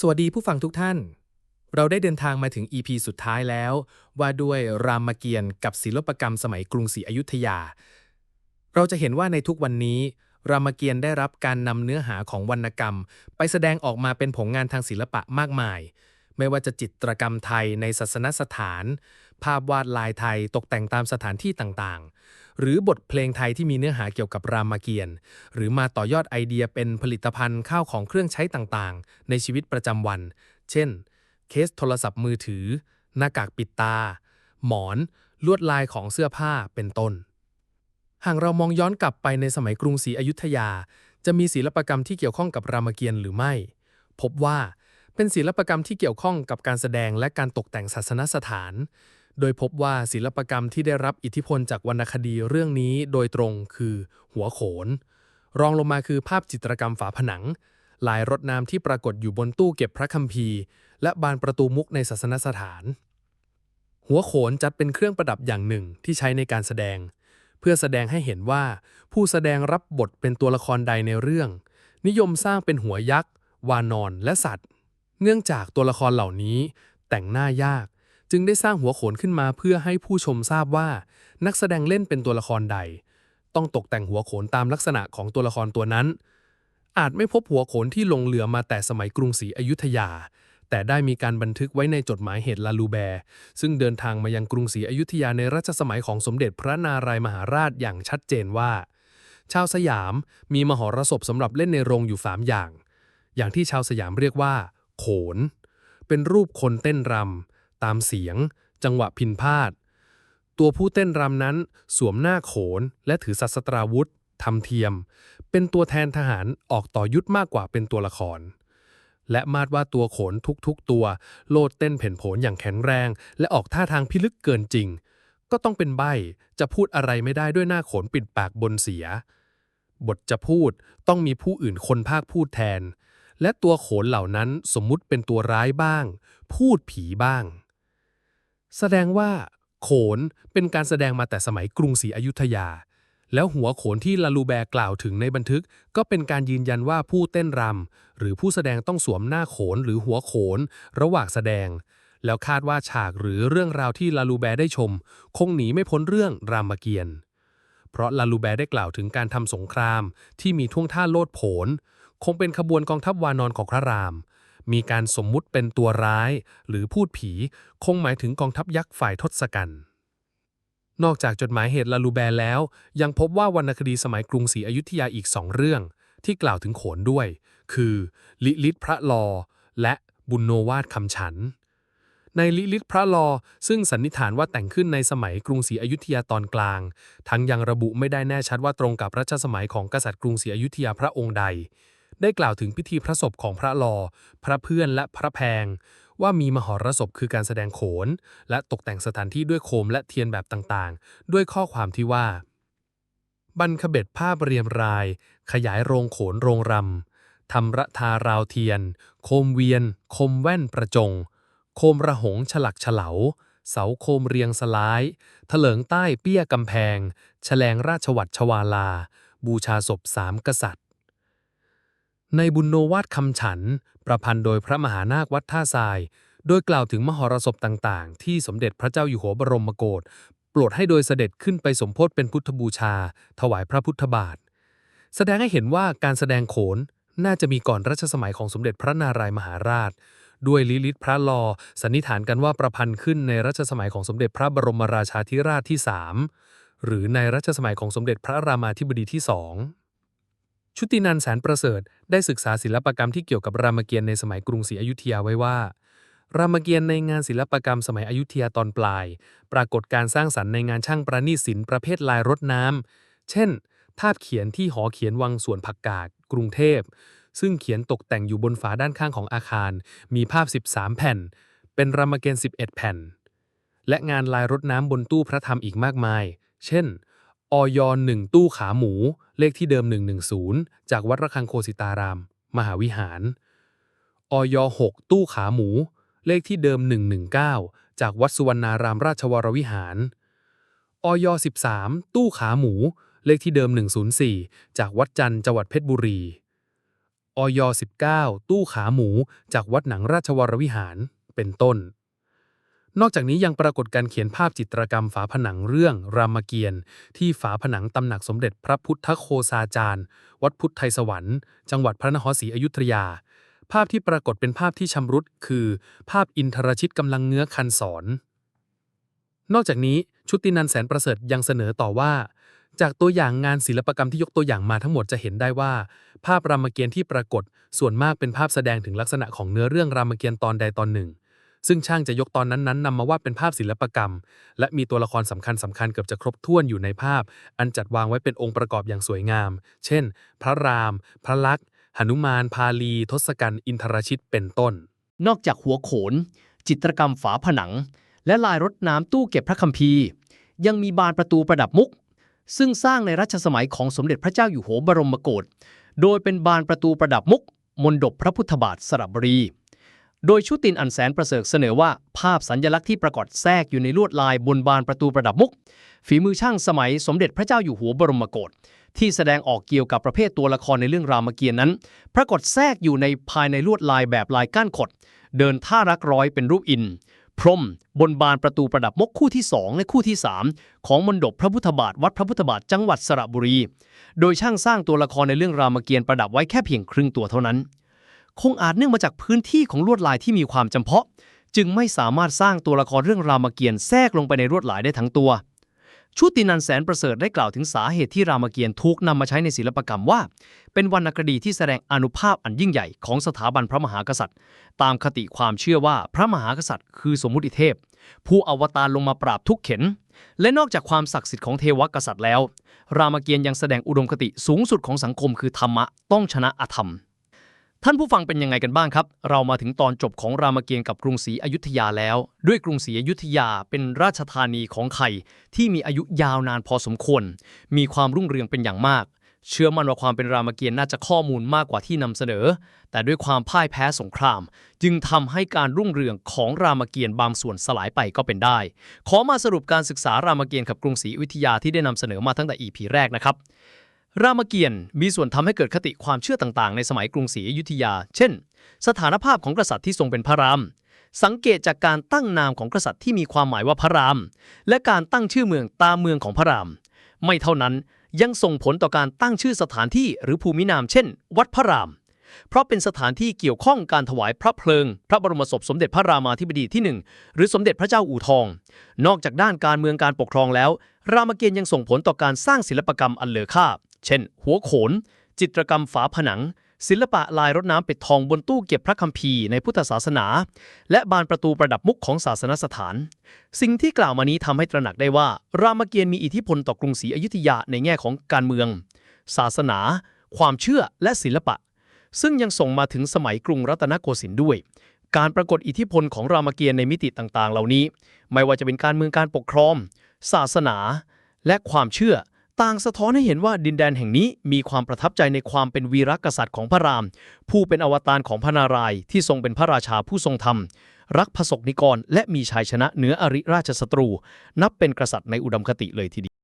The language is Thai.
สวัสดีผู้ฟังทุกท่าน เราได้เดินทางมาถึง EP สุดท้ายแล้ว ว่าด้วยรามเกียรติ์กับศิลปกรรมสมัยกรุงศรีอยุธยา เราจะเห็นว่าในทุกวันนี้ รามเกียรติ์ได้รับการนำเนื้อหาของวรรณกรรม ไปแสดงออกมาเป็นผลงานทางศิลปะมากมาย ไม่ว่าจะจิตรกรรมไทยในศาสนสถาน ภาพวาดลายไทยตกแต่งตามสถานที่ต่างๆ หรือบทเพลงไทยที่มีเนื้อหาเกี่ยวกับรามเกียรติ์หรือมาต่อยอดไอเดียเป็นผลิตภัณฑ์ข้าวของเครื่องใช้ต่างๆ ในชีวิตประจำวัน เช่น เคสโทรศัพท์มือถือ หน้ากากปิดตา หมอน ลวดลายของเสื้อผ้าเป็นต้น หากเรามองย้อนกลับไปในสมัยกรุงศรีอยุธยา จะมีศิลปกรรมที่เกี่ยวข้องกับรามเกียรติ์หรือไม่ พบว่า เป็นศิลปกรรมที่เกี่ยวข้องกับการแสดงและการตกแต่งศาสนสถาน โดยพบว่าศิลปกรรมที่ได้รับอิทธิพลจากวรรณคดีเรื่องนี้โดยตรงคือหัวโขน รองลงมาคือภาพจิตรกรรมฝาผนัง ลายรถน้ำที่ปรากฏอยู่บนตู้เก็บพระคัมภีร์ และบานประตูมุกในศาสนสถาน หัวโขนจัดเป็นเครื่องประดับอย่างหนึ่งที่ใช้ในการแสดง เพื่อแสดงให้เห็นว่า ผู้แสดงรับบทเป็นตัวละครใดในเรื่อง นิยมสร้างเป็นหัวยักษ์ วานอนและสัตว์ เนื่องจากตัวละครเหล่านี้แต่งหน้ายาก จึงได้สร้างหัวโขนขึ้นมาเพื่อให้ผู้ชมทราบว่า นักแสดงเล่นเป็นตัวละครใด ต้องตกแต่งหัวโขนตามลักษณะของตัวละครตัวนั้น อาจไม่พบหัวโขนที่ลงเรือมาแต่สมัยกรุงศรีอยุธยา แต่ได้มีการบันทึกไว้ในจดหมายเหตุลาลูแบร์ ซึ่งเดินทางมายังกรุงศรีอยุธยาในรัชสมัยของสมเด็จพระนารายมหาราชอย่างชัดเจนว่า ชาวสยามมีมหรสพสำหรับเล่นในโรงอยู่สามอย่าง อย่างที่ชาวสยามเรียกว่า โขน เป็นรูปคนเต้นรำตามเสียง จังหวะพินพาด ตัวผู้เต้นรำนั้นสวมหน้าโขนและถือศัสตราวุธทำเทียม เป็นตัวแทนทหารออกต่อยุทธมากกว่าเป็นตัวละคร และมาดว่าตัวโขนทุกๆตัว โลดเต้นเพ่นโผนอย่างแข็งแรง และออกท่าทางพิลึกเกินจริง ก็ต้องเป็นใบจะพูดอะไรไม่ได้ด้วยหน้าโขนปิดปากบนเสีย บทจะพูดต้องมีผู้อื่นคนภาคพูดแทน และตัวโขนเหล่านั้นสมมุติเป็นตัวร้ายบ้าง พูดผีบ้าง แสดงว่า โขนเป็นการแสดงมาแต่สมัยกรุงศรีอยุธยา แล้วหัวโขนที่ลาลูแบร์กล่าวถึงในบันทึก ก็เป็นการยืนยันว่าผู้เต้นรำหรือผู้แสดงต้องสวมหน้าโขนหรือหัวโขน ระหว่างแสดง แล้วคาดว่าฉากหรือเรื่องราวที่ลาลูแบร์ได้ชม คงหนีไม่พ้นเรื่องรามเกียรติ์เพราะลาลูแบร์ได้กล่าวถึงการทำสงครามที่มีท่วงท่าโลดโผน คงเป็นขบวนกองทัพวานอนของพระราม มีการสมมุติเป็นตัวร้าย หรือพูดผี คงหมายถึงกองทัพยักษ์ฝ่ายทศกัณฐ์นอกจากจดหมายเหตุลาลูแบร์แล้ว ยังพบว่าวรรณคดีสมัยกรุงศรีอยุธยาอีกสองเรื่อง ที่กล่าวถึงโขนด้วย คือ ลิลิตพระลอ และบุญโนวาทคำฉัน ในลิลิตพระลอ ซึ่งสันนิษฐานว่าแต่งขึ้นในสมัยกรุงศรีอยุธยาตอนกลาง ทั้งยังระบุไม่ได้แน่ชัดว่าตรงกับรัชสมัยของกษัตริย์กรุงศรีอยุธยาพระองค์ใด ได้กล่าวถึงพิธีพระศพของพระลอ พระเพื่อนและพระแพง ว่ามีมหรสพคือการแสดงโขน และตกแต่งสถานที่ด้วยโคมและเทียนแบบต่างๆ ด้วยข้อความที่ว่า บรรคเบ็ดผ้าเรียมราย ขยายโรงโขนโรงรำทำระทาราวเทียน โคมเวียนคมแว่นประจง โคมระหงฉลักฉลาเสาโคมเรียงสลายเถลิงใต้เปี้ยกำแพง แฉลงราชวัตรชวาลา บูชาศพสามกษัตริย์ ในบุญโนวาทคำฉัน ประพันธ์โดยพระมหานาควัดท่าทราย โดยกล่าวถึงมหรสพต่างๆ ที่สมเด็จพระเจ้าอยู่หัวบรมโกศโปรดให้โดยเสด็จขึ้นไปสมโพธิเป็นพุทธบูชา ถวายพระพุทธบาท แสดงให้เห็นว่าการแสดงโขนน่าจะมีก่อนรัชสมัยของสมเด็จพระนารายมหาราช ด้วยลิลิตพระลอ สันนิษฐานกันว่าประพันธ์ขึ้นในรัชสมัยของสมเด็จพระบรมราชาธิราชที่สามหรือในรัชสมัยของสมเด็จพระรามาธิบดีที่สอง ชุตินันแสนประเสริฐได้ศึกษาศิลปกรรมที่เกี่ยวกับรามเกียรติ์ในสมัยกรุงศรีอยุธยาไว้ว่า รามเกียรติ์ในงานศิลปกรรมสมัยอยุธยาตอนปลาย ปรากฏการสร้างสรรค์ในงานช่างประณีตศิลป์ประเภทลายรถน้ำเช่นภาพเขียนที่หอเขียนวังสวนผักกาดกรุงเทพ ซึ่งเขียนตกแต่งอยู่บนฝาด้านข้างของอาคาร มีภาพ 13 แผ่น เป็นรามเกียรติ์11 แผ่น และงานลายรถน้ำบนตู้พระธรรมอีกมากมาย เช่น ออยหนึ่งตู้ขาหมู เลขที่เดิม 110 จากวัดระฆังโคสิตาราม มหาวิหาร ออย6ตู้ขาหมู เลขที่เดิม 119 จากวัดสุวรรณารามราชวรวิหาร ออย13 ตู้ขาหมู เลขที่เดิม 104 จากวัดจันทร์จังหวัดเพชรบุรี ออย19 ตู้ขาหมู จากวัดหนังราชวรวิหาร เป็นต้น นอกจากนี้ยังปรากฏการเขียนภาพจิตรกรรมฝาผนังเรื่องรามเกียรติ์ที่ฝาผนังตำหนักสมเด็จพระพุทธโคสาจารย์ วัดพุทธไทยสวรรค์ จังหวัดพระนครศรีอยุธยา ภาพที่ปรากฏเป็นภาพที่ชำรุด คือ ภาพอินทรชิตกำลังเงื้อคันศรนอกจากนี้ชุตินันแสนประเสริฐยังเสนอต่อว่า จากตัวอย่างงานศิลปกรรมที่ยกตัวอย่างมาทั้งหมดจะเห็นได้ว่า ภาพรามเกียรติ์ที่ปรากฏส่วนมากเป็นภาพแสดงถึงลักษณะของเนื้อเรื่องรามเกียรติ์ตอนใดตอนหนึ่ง ซึ่งช่างจะยกตอนนั้นๆนำมาวาดเป็นภาพศิลปกรรม และมีตัวละครสำคัญสำคัญเกือบจะครบถ้วนอยู่ในภาพ อันจัดวางไว้เป็นองค์ประกอบอย่างสวยงาม เช่น พระราม พระลักษณ์หนุมาน พาลี ทศกัณฐ์อินทรชิตเป็นต้น นอกจากหัวโขน จิตรกรรมฝาผนัง และลายรถน้ำตู้เก็บพระคัมภีร์ ยังมีบานประตูประดับมุก ซึ่งสร้างในรัชสมัยของสมเด็จพระเจ้าอยู่หัวบรมโกศโดยเป็นบานประตูประดับมุกมนดบพระพุทธบาทสระบุรี โดยชุตินอันแสนประเสริฐเสนอว่าภาพสัญญลักษณ์ที่ปรากฏแทรกอยู่ในลวดลายบนบานประตูประดับมุก ฝีมือช่างสมัยสมเด็จพระเจ้าอยู่หัวบรมโกศที่แสดงออกเกี่ยวกับประเภทตัวละครในเรื่องรามเกียรตินั้น ปรากฏแทรกอยู่ในภายในลวดลายแบบลายก้านขด เดินท่ารักร้อยเป็นรูปอินทร์พรม บนบานประตูประดับมกคู่ที่ 2 และคู่ที่ 3 ของมณฑปพระพุทธบาทวัดพระพุทธบาทจังหวัดสระบุรี โดยช่างสร้างตัวละครในเรื่องรามเกียรติประดับไว้แค่เพียงครึ่งตัวเท่านั้น คงอาจเนื่องมาจากพื้นที่ของลวดลายที่มีความจำเพาะ จึงไม่สามารถสร้างตัวละครเรื่องรามเกียรติ์แทรกลงไปในลวดลายได้ทั้งตัวชุตินันแสนประเสริฐได้กล่าวถึงสาเหตุที่รามเกียรติ์ถูกนำมาใช้ในศิลปกรรมว่า เป็นวรรณคดีที่แสดงอนุภาพอันยิ่งใหญ่ของสถาบันพระมหากษัตริย์ ตามคติความเชื่อว่าพระมหากษัตริย์ คือสมมุติเทพ ผู้อวตารลงมาปราบทุกเข็น และนอกจากความศักดิ์สิทธิ์ของเทวกษัตริย์แล้ว รามเกียรติ์ยังแสดงอุดมคติสูงสุดของสังคมคือธรรมะต้องชนะอธรรม ท่านผู้ฟังเป็นยังไงกันบ้างครับ เรามาถึงตอนจบของรามเกียรติ์กับกรุงศรีอยุธยาแล้ว ด้วยกรุงศรีอยุธยาเป็นราชธานีของไข่ที่มีอายุยาวนานพอสมควร มีความรุ่งเรืองเป็นอย่างมาก เชื่อมั่นว่าความเป็นรามเกียรติ์น่าจะข้อมูลมากกว่าที่นำเสนอ แต่ด้วยความพ่ายแพ้สงคราม จึงทำให้การรุ่งเรืองของรามเกียรติ์บางส่วนสลายไปก็เป็นได้ ขอมาสรุปการศึกษารามเกียรติ์กับกรุงศรีอยุธยาที่ได้นำเสนอมาตั้งแต่ EP แรกนะครับ รามเกียรติ์มีส่วนทำให้เกิดคติความเชื่อต่างๆ ในสมัยกรุงศรีอยุธยา เช่น สถานภาพของกษัตริย์ที่ทรงเป็นพระราม สังเกตจากการตั้งนามของกษัตริย์ที่มีความหมายว่าพระราม และการตั้งชื่อเมืองตามเมืองของพระราม ไม่เท่านั้นยังส่งผลต่อการตั้งชื่อสถานที่หรือภูมินาม เช่น วัดพระราม เพราะเป็นสถานที่เกี่ยวข้องการถวายพระเพลิง พระบรมศพสมเด็จพระรามาธิบดีที่หนึ่งหรือสมเด็จพระเจ้าอู่ทอง นอกจากด้านการเมืองการปกครองแล้ว รามเกียรติ์ยังส่งผลต่อการสร้างศิลปกรรมอันเลอค่า เช่น หัวโขน จิตรกรรมฝาผนัง ศิลปะลายรถน้ำป็ดทองบนตู้เก็บพระคัมภีร์ในพุทธศาสนา และบานประตูประดับมุกของศาสนสถาน สิ่งที่กล่าวมานี้ทำให้ตระหนักได้ว่า รามเกียรติ์มีอิทธิพลต่อกรุงศรีอยุธยาในแง่ของการเมือง ศาสนา ความเชื่อและศิลปะ ซึ่งยังส่งมาถึงสมัยกรุงรัตนโกสินทร์ด้วยการปรากฏอิทธิพลของรามเกียรติ์ในมิติต่างๆ เหล่านี้ ไม่ว่าจะเป็นการเมืองการปกครอง ศาสนา และความเชื่อ ต่างสะท้อนให้เห็นว่าดินแดนแห่งนี้มีความประทับใจในความเป็นวีรกษัตริย์ของพระราม ผู้เป็นอวตารของพระนารายณ์ที่ทรงเป็นพระราชาผู้ทรงธรรม รักพระศกนิกร และมีชัยชนะเหนืออริราชศัตรู นับเป็นกษัตริย์ในอุดมคติเลยทีเดียว